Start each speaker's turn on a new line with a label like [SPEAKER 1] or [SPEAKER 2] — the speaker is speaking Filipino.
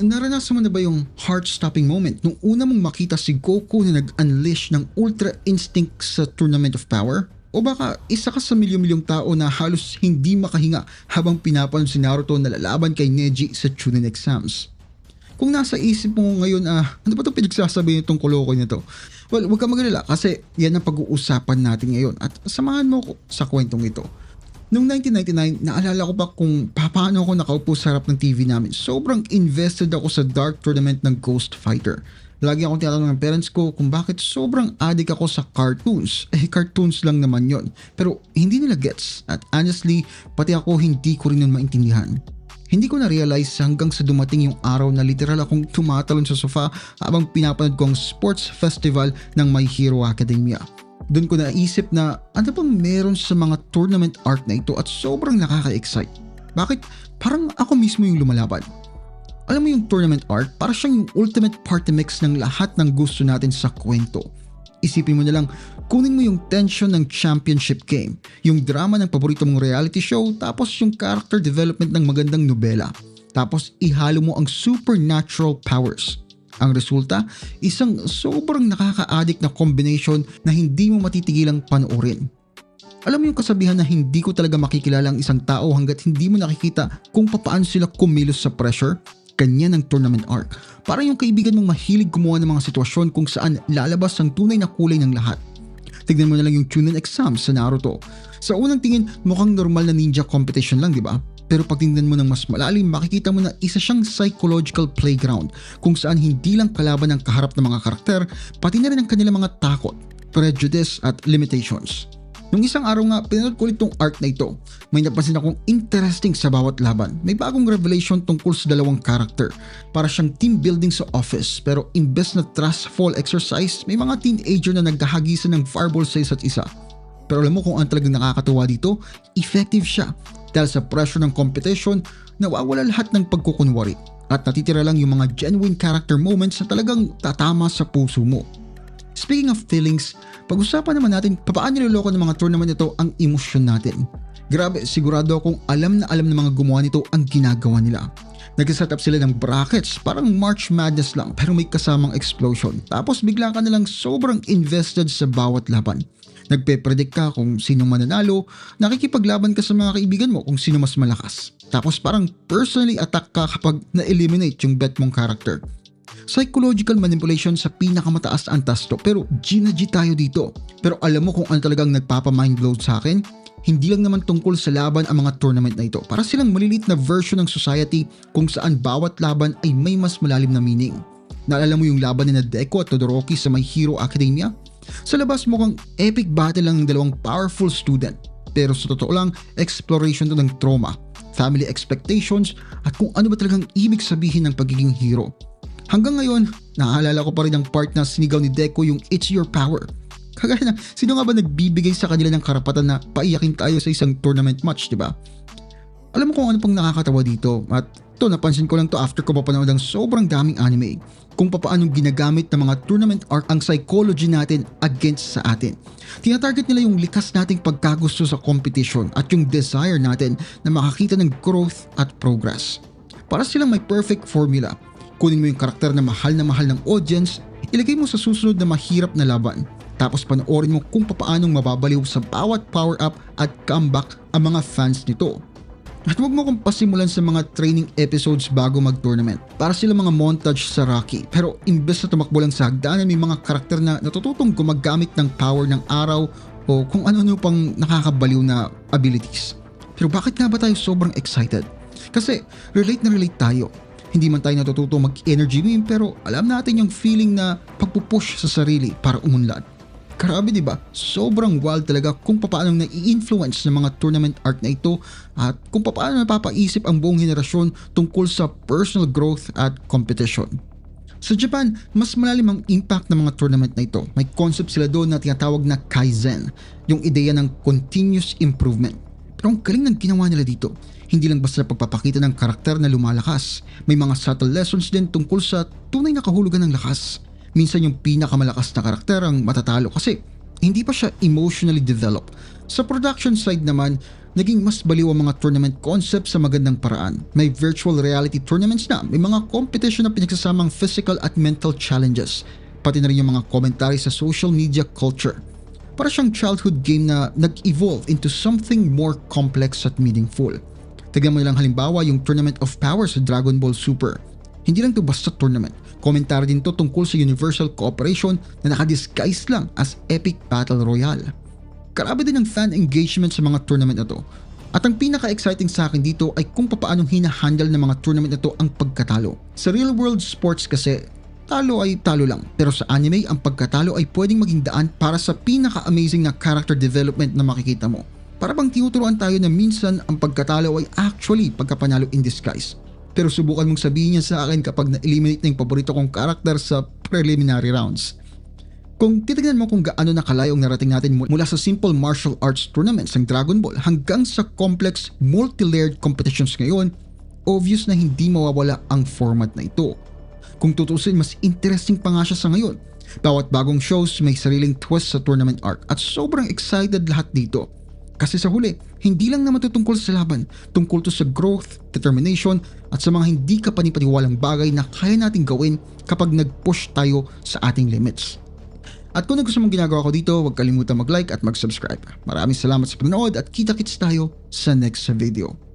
[SPEAKER 1] naranasan mo na ba yung heart-stopping moment nung una mong makita si Goku na nag-unleash ng Ultra Instinct sa Tournament of Power? O baka isa ka sa milyon-milyong tao na halos hindi makahinga habang pinapanood si Naruto na lalaban kay Neji sa Chunin exams? Kung nasa isip mo ngayon, ah, ano ba itong pinagsasabi nitong kolokoy na to? Well, huwag ka magalala kasi yan ang pag-uusapan natin ngayon at samahan mo ko sa kwentong ito. Noong 1999, naalala ko pa kung paano ako nakaupo sa harap ng TV namin. Sobrang invested ako sa Dark Tournament ng Ghost Fighter. Lagi akong tinatanong ng parents ko kung bakit sobrang addict ako sa cartoons. Eh, cartoons lang naman yon. Pero hindi nila gets. At honestly, pati ako hindi ko rin nun maintindihan. Hindi ko na-realize hanggang sa dumating yung araw na literal akong tumatalon sa sofa habang pinapanood ko ang sports festival ng My Hero Academia. Doon ko naisip na ano bang meron sa mga tournament art na ito at sobrang nakaka-excite. Bakit parang ako mismo yung lumalaban? Alam mo yung tournament art, para siyang yung ultimate party mix ng lahat ng gusto natin sa kwento. Isipin mo na lang, kunin mo yung tension ng championship game, yung drama ng paborito mong reality show, tapos yung character development ng magandang nobela. Tapos ihalo mo ang supernatural powers. Ang resulta, isang sobrang nakaka-addict na combination na hindi mo matitigilang panoorin. Alam mo yung kasabihan na hindi ko talaga makikilala ang isang tao hanggat hindi mo nakikita kung papaano sila kumilos sa pressure? Kanya ng tournament arc. Para yung kaibigan mong mahilig gumawa ng mga sitwasyon kung saan lalabas ang tunay na kulay ng lahat. Tignan mo na lang yung Chunin exam sa Naruto. Sa unang tingin, mukhang normal na ninja competition lang, di ba? Pero pag tingnan mo ng mas malalim, makikita mo na isa siyang psychological playground kung saan hindi lang kalaban ang kaharap ng mga karakter, pati na rin ang kanilang mga takot, prejudice at limitations. Nung isang araw nga, pinanood ko ulit tong art na ito. May napansin akong interesting sa bawat laban. May bagong revelation tungkol sa dalawang karakter. Para siyang team building sa office. Pero imbes na trust fall exercise, may mga teenager na nagkahagisan ng fireball sa isa't isa. Pero alam mo kung ang talagang nakakatuwa dito? Effective siya. Dahil sa pressure ng competition, nawawala lahat ng pagkukunwari. At natitira lang yung mga genuine character moments na talagang tatama sa puso mo. Speaking of feelings, pag-usapan naman natin paano niloloko ng mga tournament ito ang emosyon natin. Grabe, sigurado akong alam na alam ng mga gumawa nito ang ginagawa nila. Nag-set up sila ng brackets, parang March Madness lang pero may kasamang explosion. Tapos bigla ka nalang sobrang invested sa bawat laban. Nagpe-predict ka kung sino mananalo, nakikipaglaban ka sa mga kaibigan mo kung sino mas malakas. Tapos parang personally attack ka kapag na-eliminate yung bet mong character. Psychological manipulation sa pinakamataas na antas to pero G na G tayo dito. Pero alam mo kung ano talagang nagpapa-mindload sa akin? Hindi lang naman tungkol sa laban ang mga tournament na ito. Para silang malilit na version ng society kung saan bawat laban ay may mas malalim na meaning. Naalala mo yung laban ni na Deco at Todoroki sa My Hero Academia? Sa labas mukhang epic battle ng dalawang powerful student. Pero sa totoo lang, exploration to ng trauma, family expectations, at kung ano ba talagang ibig sabihin ng pagiging hero. Hanggang ngayon, naaalala ko pa rin ang part na sinigaw ni Deco yung It's Your Power. Kagaya na, sino nga ba nagbibigay sa kanila ng karapatan na paiyakin tayo sa isang tournament match, di ba? Alam mo kung ano pang nakakatawa dito at to napansin ko lang to after ko papanood ng sobrang daming anime kung paano ginagamit ng mga tournament art ang psychology natin against sa atin. Tinatarget nila yung likas nating pagkagusto sa competition at yung desire natin na makakita ng growth at progress. Para silang may perfect formula Kunin mo yung karakter na mahal na mahal ng audience, ilagay mo sa susunod na mahirap na laban. Tapos panoorin mo kung papaanong mababaliw sa bawat power-up at comeback ang mga fans nito. At huwag mo kong pasimulan sa mga training episodes bago mag-tournament. Para sila mga montage sa Rocky. Pero imbes na tumakbo lang sa hagdanan, may mga karakter na natututong gumagamit ng power ng araw o kung ano-ano pang nakakabaliw na abilities. Pero bakit nga ba tayo sobrang excited? Kasi relate na relate tayo. Hindi man tayo natututo mag-energy beam pero alam natin yung feeling na pagpupush sa sarili para umunlad. Grabe di? Sobrang wild talaga kung paano nai-influence ng mga tournament art na ito at kung paano napapaisip ang buong henerasyon tungkol sa personal growth at competition. Sa Japan, mas malalim ang impact ng mga tournament na ito. May concept sila doon na tinatawag na Kaizen, yung ideya ng continuous improvement. Pero ang galing ng ginawa nila dito. Hindi lang basta pagpapakita ng karakter na lumalakas. May mga subtle lessons din tungkol sa tunay na kahulugan ng lakas. Minsan yung pinakamalakas na karakter ang matatalo kasi hindi pa siya emotionally developed. Sa production side naman, naging mas baliw ang mga tournament concept sa magandang paraan. May virtual reality tournaments na, may mga competition na pinagsasamang physical at mental challenges, pati na rin yung mga commentary sa social media culture. Para siyang childhood game na nag-evolve into something more complex at meaningful. Tignan mo lang halimbawa yung Tournament of Power sa Dragon Ball Super. Hindi lang to basta tournament. Komentary din to tungkol sa Universal Cooperation na nakadisguise lang as Epic Battle Royale. Karabi din ang fan engagement sa mga tournament na to. At ang pinaka-exciting sa akin dito ay kung paano hinahandle ng mga tournament na to ang pagkatalo. Sa real world sports kasi, talo ay talo lang. Pero sa anime, ang pagkatalo ay pwedeng maging daan para sa pinaka-amazing na character development na makikita mo. Para bang tinuturuan tayo na minsan ang pagkatalo ay actually pagkapanalo in disguise. Pero subukan mong sabihin niya sa akin kapag na-eliminate na yung paborito kong karakter sa preliminary rounds. Kung titignan mo kung gaano na kalayong narating natin mula sa simple martial arts tournaments ng Dragon Ball hanggang sa complex multi-layered competitions ngayon, obvious na hindi mawawala ang format na ito. Kung tutusin, mas interesting pa nga siya sa ngayon. Bawat bagong shows may sariling twist sa tournament arc at sobrang excited lahat dito. Kasi sa huli, hindi lang naman ito tungkol sa laban, tungkol to sa growth, determination, at sa mga hindi ka panipaniwalang bagay na kaya nating gawin kapag nag-push tayo sa ating limits. At kung gusto mong ginagawa ko dito, huwag kalimutan mag-like at mag-subscribe. Maraming salamat sa panonood at kita-kits tayo sa next video.